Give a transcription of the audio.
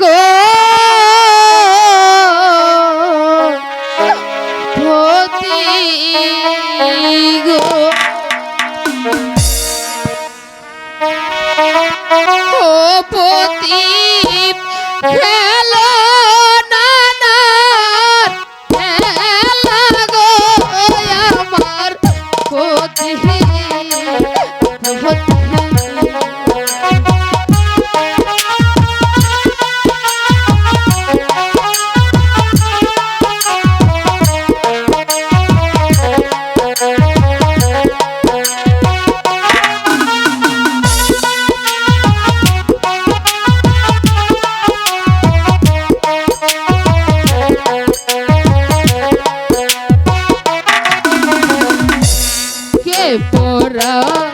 থাকো What the hell? porra